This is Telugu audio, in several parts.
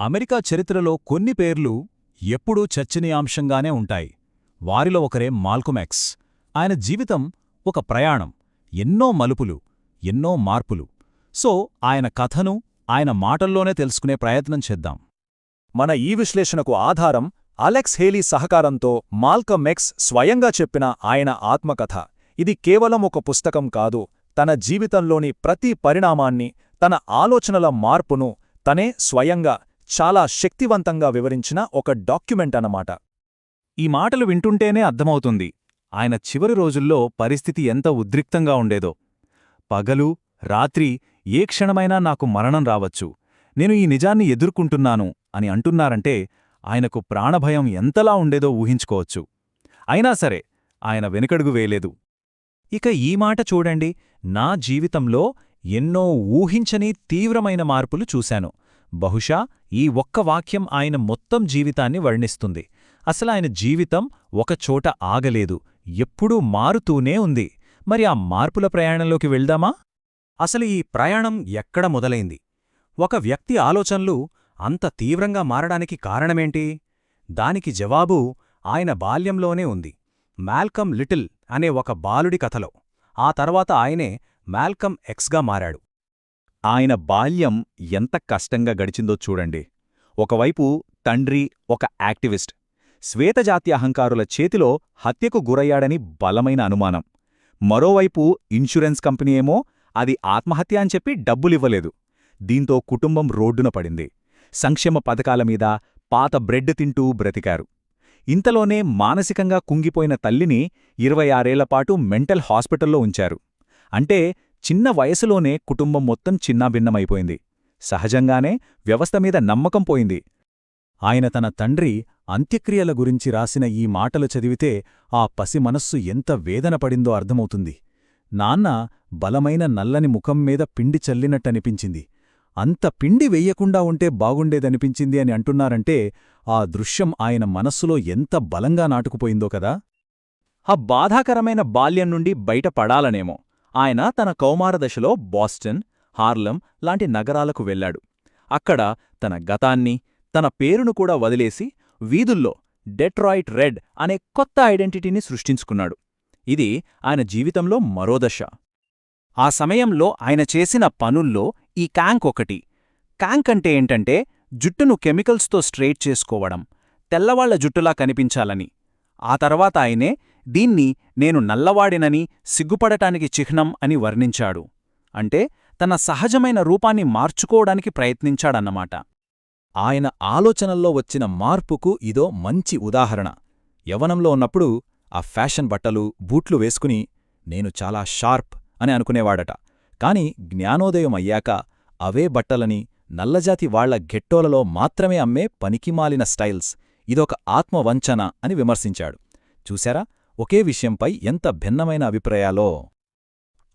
అమెరికా చరిత్రలో కొన్ని పేర్లు ఎప్పుడూ చర్చనీయాంశంగానే ఉంటాయి. వారిలో ఒకరే మాల్కొమ్ ఆయన జీవితం ఒక ప్రయాణం. ఎన్నో మలుపులు ఎన్నో మార్పులు. సో ఆయన కథను ఆయన మాటల్లోనే తెలుసుకునే ప్రయత్నం చేద్దాం. మన ఈ విశ్లేషణకు ఆధారం అలెక్స్ హేలీ సహకారంతో మాల్కమెక్స్ స్వయంగా చెప్పిన ఆయన ఆత్మకథ. ఇది కేవలం ఒక పుస్తకం కాదు తన జీవితంలోని ప్రతి పరిణామాన్ని తన ఆలోచనల మార్పును తనే స్వయంగా చాలా శక్తివంతంగా వివరించిన ఒక డాక్యుమెంట్ అన్నమాట. ఈ మాటలు వింటుంటేనే అర్థమవుతుంది ఆయన చివరి రోజుల్లో పరిస్థితి ఎంత ఉద్రిక్తంగా ఉండేదో. పగలు రాత్రి ఏ క్షణమైనా నాకు మరణం రావచ్చు నేను ఈ నిజాన్ని ఎదుర్కొంటున్నాను అని అంటున్నారంటే ఆయనకు ప్రాణభయం ఎంతలా ఉండేదో ఊహించుకోవచ్చు. అయినా సరే ఆయన వెనుకడుగు వేయలేదు. ఇక ఈ మాట చూడండి నా జీవితంలో ఎన్నో ఊహించని తీవ్రమైన మార్పులు చూశాను. బహుశా ఈ ఒక్క వాక్యం ఆయన మొత్తం జీవితాన్ని వర్ణిస్తుంది. అసలాయన జీవితం ఒకచోట ఆగలేదు ఎప్పుడూ మారుతూనే ఉంది. మరి ఆ మార్పుల ప్రయాణంలోకి వెళ్దామా? అసలు ఈ ప్రయాణం ఎక్కడ మొదలైంది? ఒక వ్యక్తి ఆలోచనలు అంత తీవ్రంగా మారడానికి కారణమేంటి? దానికి జవాబు ఆయన బాల్యంలోనే ఉంది. మాల్కమ్ లిటిల్ అనే ఒక బాలుడి కథలో. ఆ తర్వాత ఆయనే మాల్కమ్ ఎక్స్గా మారాడు. ఆయన బాల్యం ఎంత కష్టంగా గడిచిందో చూడండి. ఒకవైపు తండ్రి ఒక యాక్టివిస్ట్. శ్వేతజాతి అహంకారుల చేతిలో హత్యకు గురయ్యాడని బలమైన అనుమానం. మరోవైపు ఇన్సూరెన్స్ కంపెనీ ఏమో అది ఆత్మహత్య అని చెప్పి డబ్బులివ్వలేదు. దీంతో కుటుంబం రోడ్డున పడింది. సంక్షేమ పథకాల మీద పాత బ్రెడ్ తింటూ బ్రతికారు. ఇంతలోనే మానసికంగా కుంగిపోయిన తల్లిని ఇరవై ఆరేళ్ళపాటు మెంటల్ హాస్పిటల్లో ఉంచారు. అంటే చిన్న వయసులోనే కుటుంబం మొత్తం చిన్నాభిన్నమైపోయింది. సహజంగానే వ్యవస్థ మీద నమ్మకం పోయింది. ఆయన తన తండ్రి అంత్యక్రియల గురించి రాసిన ఈ మాటలు చదివితే ఆ పసి మనస్సు ఎంత వేదన పడిందో అర్థమవుతుంది. నాన్న బలమైన నల్లని ముఖం మీద పిండి చల్లినట్టనిపించింది. అంత పిండి వెయ్యకుండా ఉంటే బాగుండేదనిపించింది అని అంటున్నారంటే ఆ దృశ్యం ఆయన మనస్సులో ఎంత బలంగా నాటుకుపోయిందో కదా! ఆ బాధాకరమైన బాల్యం నుండి బయటపడాలనేమో. ఆయన తన కౌమారదశలో బాస్టన్ హార్లం లాంటి నగరాలకు వెళ్ళాడు అక్కడ తన గతాన్ని తన పేరును కూడా వదిలేసి వీధుల్లో డెట్రాయిట్ రెడ్ అనే కొత్త ఐడెంటిటీని సృష్టించుకున్నాడు. ఇది ఆయన జీవితంలో మరో దశ. ఆ సమయంలో ఆయన చేసిన పనుల్లో ఈ క్యాంక్ ఒకటి. క్యాంక్ అంటే ఏంటంటే జుట్టును కెమికల్స్తో స్ట్రెయిట్ చేసుకోవడం తెల్లవాళ్ళ జుట్టులా కనిపించాలని. ఆ తర్వాత ఆయనే దీన్ని నేను నల్లవాడినని సిగ్గుపడటానికి చిహ్నం అని వర్ణించాడు. అంటే తన సహజమైన రూపాన్ని మార్చుకోవడానికి ప్రయత్నించాడన్నమాట. ఆయన ఆలోచనల్లో వచ్చిన మార్పుకు ఇదో మంచి ఉదాహరణ. యవనంలో ఉన్నప్పుడు ఆ ఫ్యాషన్ బట్టలు బూట్లు వేసుకుని నేను చాలా షార్ప్ అని అనుకునేవాడట. కాని జ్ఞానోదయం అయ్యాక అవే బట్టలని నల్లజాతి వాళ్ళ గెట్టోలలో మాత్రమే అమ్మే పనికిమాలిన స్టైల్స్ ఇదొక ఆత్మవంచన అని విమర్శించాడు. చూశారా? ఒకే విషయంపై ఎంత భిన్నమైన అభిప్రాయాలో.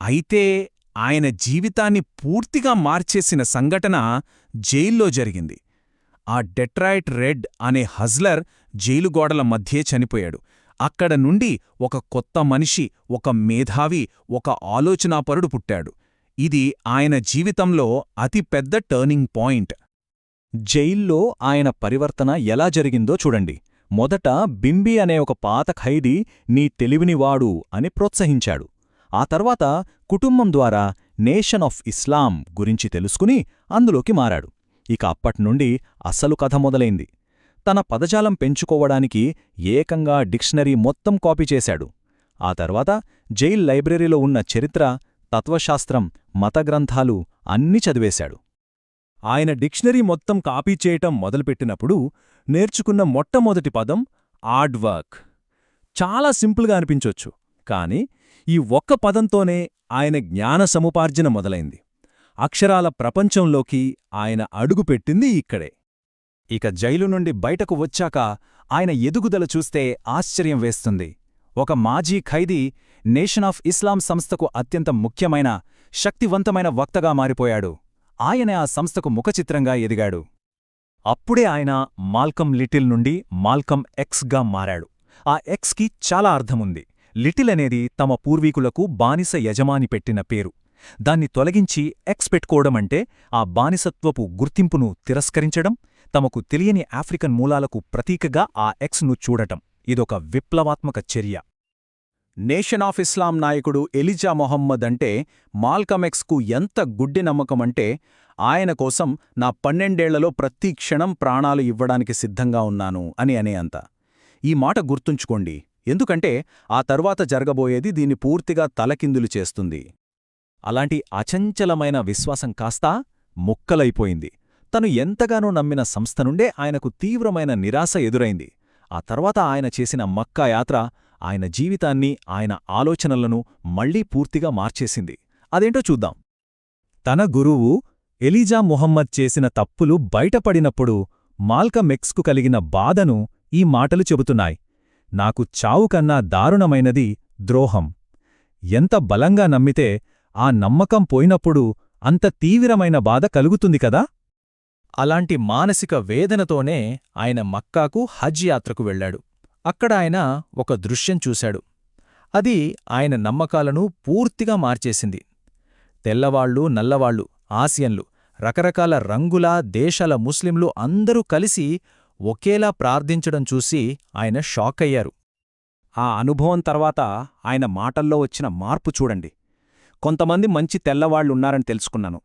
అయితే ఆయన జీవితాన్ని పూర్తిగా మార్చేసిన సంఘటన జైల్లో జరిగింది. ఆ డెట్రాయిట్ రెడ్ అనే హజ్లర్ జైలు గోడల మధ్యే చనిపోయాడు. అక్కడ నుండి ఒక కొత్త మనిషి ఒక మేధావి ఒక ఆలోచనాపరుడు పుట్టాడు. ఇది ఆయన జీవితంలో అతిపెద్ద టర్నింగ్ పాయింట్. జైల్లో ఆయన పరివర్తన ఎలా జరిగిందో చూడండి. మొదట బింబి అనే ఒక పాత ఖైదీ నీ తెలివినివాడు అని ప్రోత్సహించాడు. ఆ తర్వాత కుటుంబం ద్వారా నేషన్ ఆఫ్ ఇస్లాం గురించి తెలుసుకుని అందులోకి మారాడు. ఇక అప్పట్నుండి అసలు కథ మొదలైంది. తన పదజాలం పెంచుకోవడానికి ఏకంగా డిక్షనరీ మొత్తం కాపీ చేశాడు. ఆ తర్వాత జైల్ లైబ్రరీలో ఉన్న చరిత్ర తత్వశాస్త్రం మతగ్రంథాలు అన్నీ చదివేశాడు. ఆయన డిక్షనరీ మొత్తం కాపీ చేయటం మొదలుపెట్టినప్పుడు నేర్చుకున్న మొట్టమొదటి పదం ఆర్డ్ వర్క్. చాలా సింపుల్గా అనిపించొచ్చు కాని ఈ ఒక్క పదంతోనే ఆయన జ్ఞాన సముపార్జన మొదలైంది. అక్షరాల ప్రపంచంలోకి ఆయన అడుగుపెట్టింది ఇక్కడే. ఇక జైలు నుండి బయటకు వచ్చాక ఆయన ఎదుగుదల చూస్తే ఆశ్చర్యం వేస్తుంది. ఒక మాజీ ఖైదీ నేషన్ ఆఫ్ ఇస్లాం సంస్థకు అత్యంత ముఖ్యమైన శక్తివంతమైన వక్తగా మారిపోయాడు. ఆయనే ఆ సంస్థకు ముఖచిత్రంగా ఎదిగాడు. అప్పుడే ఆయన మాల్కం లిటిల్ నుండి మాల్కం ఎక్స్గా మారాడు. ఆ ఎక్స్కి చాలా అర్థముంది. లిటిల్ అనేది తమ పూర్వీకులకు బానిస యజమాని పెట్టిన పేరు. దాన్ని తొలగించి ఎక్స్ పెట్టుకోవడమంటే ఆ బానిసత్వపు గుర్తింపును తిరస్కరించడం తమకు తెలియని ఆఫ్రికన్ మూలాలకు ప్రతీకగా ఆ ఎక్స్ను చూడటం. ఇదొక విప్లవాత్మక చర్య. నేషన్ ఆఫ్ ఇస్లాం నాయకుడు ఎలిజా మొహమ్మద్ అంటే మాల్కమెక్స్కు ఎంత గుడ్డి నమ్మకమంటే ఆయన కోసం నా పన్నెండేళ్ళలో ప్రతి క్షణం ప్రాణాలు ఇవ్వడానికి సిద్ధంగా ఉన్నాను అని అనేంత ఈ మాట గుర్తుంచుకోండి. ఎందుకంటే ఆ తర్వాత జరగబోయేది దీన్ని పూర్తిగా తలకిందులు చేస్తుంది. అలాంటి అచంచలమైన విశ్వాసం కాస్తా ముక్కలైపోయింది. తను ఎంతగానో నమ్మిన సంస్థ నుండే ఆయనకు తీవ్రమైన నిరాశ ఎదురైంది. ఆ తర్వాత ఆయన చేసిన మక్కా యాత్ర ఆయన జీవితాన్ని ఆయన ఆలోచనలను మళ్ళీ పూర్తిగా మార్చేసింది. అదేంటో చూద్దాం. తన గురువు ఎలీజా మొహమ్మద్ చేసిన తప్పులు బయటపడినప్పుడు మాల్కమెక్స్కు కలిగిన బాధను ఈ మాటలు చెబుతున్నాయి. నాకు చావుకన్నా దారుణమైనది ద్రోహం. ఎంత బలంగా నమ్మితే ఆ నమ్మకం పోయినప్పుడు అంత తీవ్రమైన బాధ కలుగుతుంది కదా? అలాంటి మానసిక వేదనతోనే ఆయన మక్కాకు హజ్ యాత్రకు వెళ్ళాడు అక్కడ ఆయన ఒక దృశ్యం చూశాడు. అది ఆయన నమ్మకాలను పూర్తిగా మార్చేసింది. తెల్లవాళ్ళు నల్లవాళ్ళు ఆసియన్లు రకరకాల రంగుల దేశాల ముస్లింలు అందరూ కలిసి ఒకేలా ప్రార్థించడం చూసి ఆయన షాకయ్యారు ఆ అనుభవం తర్వాత ఆయన మాటల్లో వచ్చిన మార్పు చూడండి. కొంతమంది మంచి తెల్లవాళ్ళున్నారని తెలుసుకున్నాను.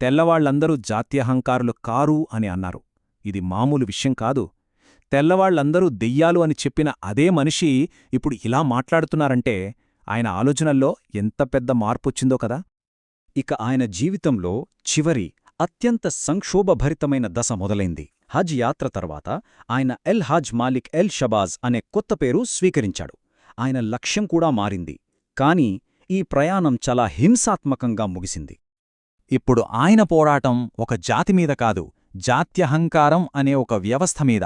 తెల్లవాళ్ళందరూ జాత్యహంకారులు కారు అని అన్నారు. ఇది మామూలు విషయం కాదు. తెల్లవాళ్ళందరూ దెయ్యాలు అని చెప్పిన అదే మనిషి ఇప్పుడు ఇలా మాట్లాడుతున్నారంటే ఆయన ఆలోచనల్లో ఎంత పెద్ద మార్పొచ్చిందో కదా. ఇక ఆయన జీవితంలో చివరి అత్యంత సంక్షోభభరితమైన దశ మొదలైంది. హజ్ యాత్ర తర్వాత ఆయన El Hajj Malik El Shabazz అనే కొత్త పేరు స్వీకరించాడు. ఆయన లక్ష్యం కూడా మారింది. కాని ఈ ప్రయాణం చాలా హింసాత్మకంగా ముగిసింది. ఇప్పుడు ఆయన పోరాటం ఒక జాతి మీద కాదు జాత్యహంకారం అనే ఒక వ్యవస్థ మీద.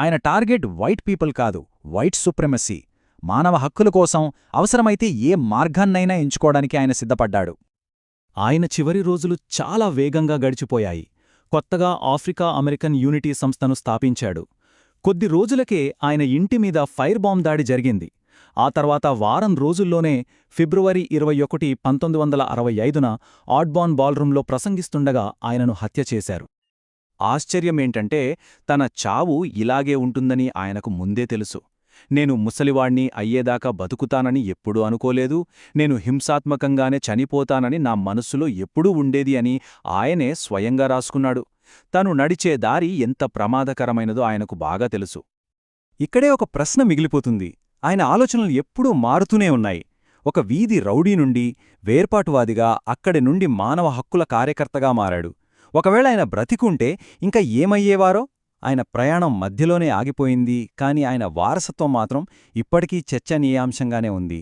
ఆయన టార్గెట్ వైట్ పీపుల్ కాదు వైట్ సుప్రెమసీ. మానవ హక్కుల కోసం అవసరమైతే ఏ మార్గాన్నైనా ఎంచుకోవడానికి ఆయన సిద్ధపడ్డాడు. ఆయన చివరి రోజులు చాలా వేగంగా గడిచిపోయాయి. కొత్తగా ఆఫ్రికా అమెరికన్ యూనిటీ సంస్థను స్థాపించాడు. కొద్ది రోజులకే ఆయన ఇంటిమీద ఫైర్ బాంబ్ దాడి జరిగింది. ఆ తర్వాత వారం రోజుల్లోనే ఫిబ్రవరి ఇరవై ఒకటి పంతొమ్మిది వందల అరవై ఐదున ఆడ్బాన్ బాల్రూంలో ప్రసంగిస్తుండగా ఆయనను హత్య చేశారు. ఆశ్చర్యమేంటంటే తన చావు ఇలాగే ఉంటుందని ఆయనకు ముందే తెలుసు. నేను ముసలివాణ్ణి అయ్యేదాకా బతుకుతానని ఎప్పుడూ అనుకోలేదు. నేను హింసాత్మకంగానే చనిపోతానని నా మనస్సులో ఎప్పుడూ ఉండేది అని ఆయనే స్వయంగా రాసుకున్నాడు. తను నడిచే దారి ఎంత ప్రమాదకరమైనదో ఆయనకు బాగా తెలుసు. ఇక్కడే ఒక ప్రశ్న మిగిలిపోతుంది. ఆయన ఆలోచనలు ఎప్పుడూ మారుతూనే ఉన్నాయి. ఒక వీధి రౌడీ నుండి వేర్పాటువాదిగా అక్కడి నుండి మానవ హక్కుల కార్యకర్తగా మారాడు. ఒకవేళ ఆయన బ్రతికుంటే ఇంకా ఏమయ్యేవారో? ఆయన ప్రయాణం మధ్యలోనే ఆగిపోయింది కాని ఆయన వారసత్వం మాత్రం ఇప్పటికీ చర్చనీయాంశంగానే ఉంది.